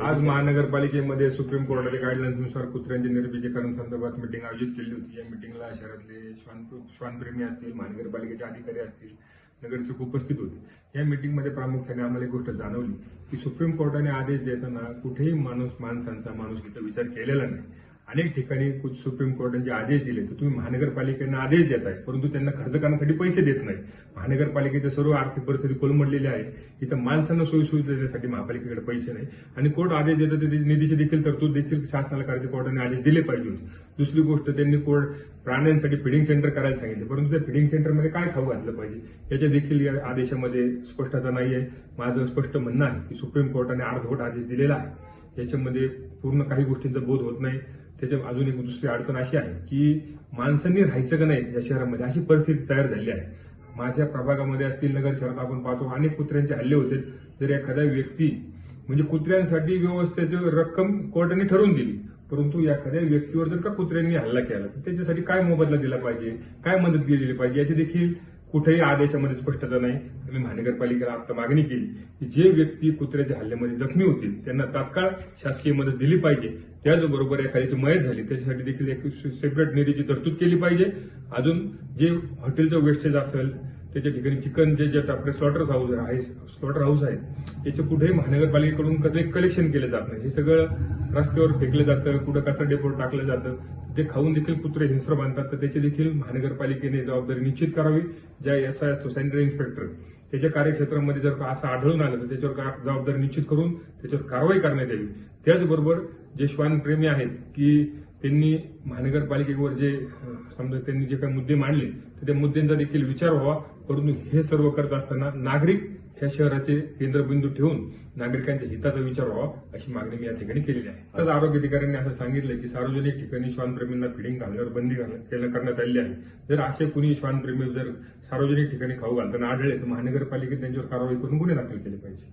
आज महानगरपालिकेमध्ये सुप्रीम कोर्टाच्या गाईडलाईन्सनुसार कुत्र्यांच्या निर्बीजीकरण संदर्भात मिटिंग आयोजित केली होती. या मिटिंगला शहरातले श्वान श्वानप्रेमी असतील महानगरपालिकेचे अधिकारी असतील नगरसेवक उपस्थित होते. या मिटिंगमध्ये प्रामुख्याने आम्हाला एक गोष्ट जाणवली की सुप्रीम कोर्टाने आदेश देताना कुठेही माणूस माणसांचा माणुसकीचा विचार केलेला नाही. अनेक ठिकाणी सुप्रीम कोर्टाने जे आदेश दिले तर तुम्ही महानगरपालिकेनं आदेश देत आहे परंतु त्यांना खर्च करण्यासाठी पैसे देत नाही महानगरपालिकेच्या सर्व आर्थिक परिस्थिती कोलमडलेली आहे. इथं माणसांना सोयीसुविधा देण्यासाठी महापालिकेकडे पैसे नाही. आणि कोर्ट आदेश देतात तर त्याची निधीची देखील तरतूद देखील शासनाला करायचे कोर्टाने आदेश दिले पाहिजे दुसरी गोष्ट त्यांनी कोर्ट प्राण्यांसाठी फिडिंग सेंटर करायला सांगितले. परंतु त्या फिडिंग सेंटरमध्ये काय खाऊ घातलं पाहिजे? याच्या देखील या आदेशामध्ये स्पष्टता नाही आहे माझं स्पष्ट म्हणणं आहे की सुप्रीम कोर्टाने अर्धवट आदेश दिलेला आहे. याच्यामध्ये पूर्ण काही गोष्टींचा बोध होत नाही. त्याच्या अजून एक दुसरी अडचण अशी आहे की माणसांनी राहायचं का नाही या शहरामध्ये अशी परिस्थिती तयार झाली आहे. माझ्या प्रभागामध्ये असतील नगर शहरात आपण पाहतो अनेक कुत्र्यांचे हल्ले होते. जर एखादा व्यक्ती म्हणजे कुत्र्यांसाठी व्यवस्थेची रक्कम कोर्टाने ठरवून दिली परंतु एखाद्या व्यक्तीवर जर का कुत्र्यांनी हल्ला केला तर त्याच्यासाठी काय मोबदला दिला पाहिजे? काय मदत केली पाहिजे? याची देखील कुठेही आदेशामध्ये स्पष्टता नाही. आम्ही महानगरपालिकेला आता मागणी केली की जे व्यक्ती कुत्र्याच्या हल्ल्यामध्ये जखमी होतील त्यांना तात्काळ शासकीय मदत दिली पाहिजे. त्याचबरोबर एखाद्याची मयत झाली त्याच्यासाठी देखील एक सेपरेट निधीची तरतूद केली पाहिजे. अजून जे हॉटेलचं वेस्टेज असेल त्याच्या ठिकाणी चिकन जे आपले स्लॉटर हाऊस आहे स्लॉटर हाऊस आहे त्याचे कुठेही महानगरपालिकेकडून कसं कलेक्शन केलं जात नाही. हे सगळं रस्त्यावर फेकलं जातं कुठं कचरा डेपोर टाकलं जातं. ते खाऊन देखील कुत्रे हिंस्र बांधतात तर त्याची देखील महानगरपालिकेने जबाबदारी निश्चित करावी ज्या एस आय असतो सॅनिटरी इन्स्पेक्टर त्याच्या कार्यक्षेत्रामध्ये जर का असं आढळून आलं तर त्याच्यावर का- जबाबदारी निश्चित करून त्याच्यावर कारवाई करण्यात यावी. त्याचबरोबर जे श्वानप्रेमी आहेत की त्यांनी महानगरपालिकेवर जे समजा त्यांनी जे काही मुद्दे मांडले तर त्या मुद्द्यांचा देखील विचार व्हावा. परंतु हे सर्व करत असताना नागरिक ह्या शहराचे केंद्रबिंदू ठेवून नागरिकांच्या हिताचा विचार व्हावा अशी मागणी मी या ठिकाणी केलेली आहे. तसंच आरोग्य अधिकाऱ्यांनी असं सांगितलं की सार्वजनिक ठिकाणी श्वानप्रेमींना फिडिंग घालण्यावर बंदी करण्यात आली आहे. जर असे कुणी श्वानप्रेमी जर सार्वजनिक ठिकाणी खाऊ घालताना आढळले तर महानगरपालिकेत त्यांच्यावर कारवाई करून गुन्हे दाखल केले पाहिजे.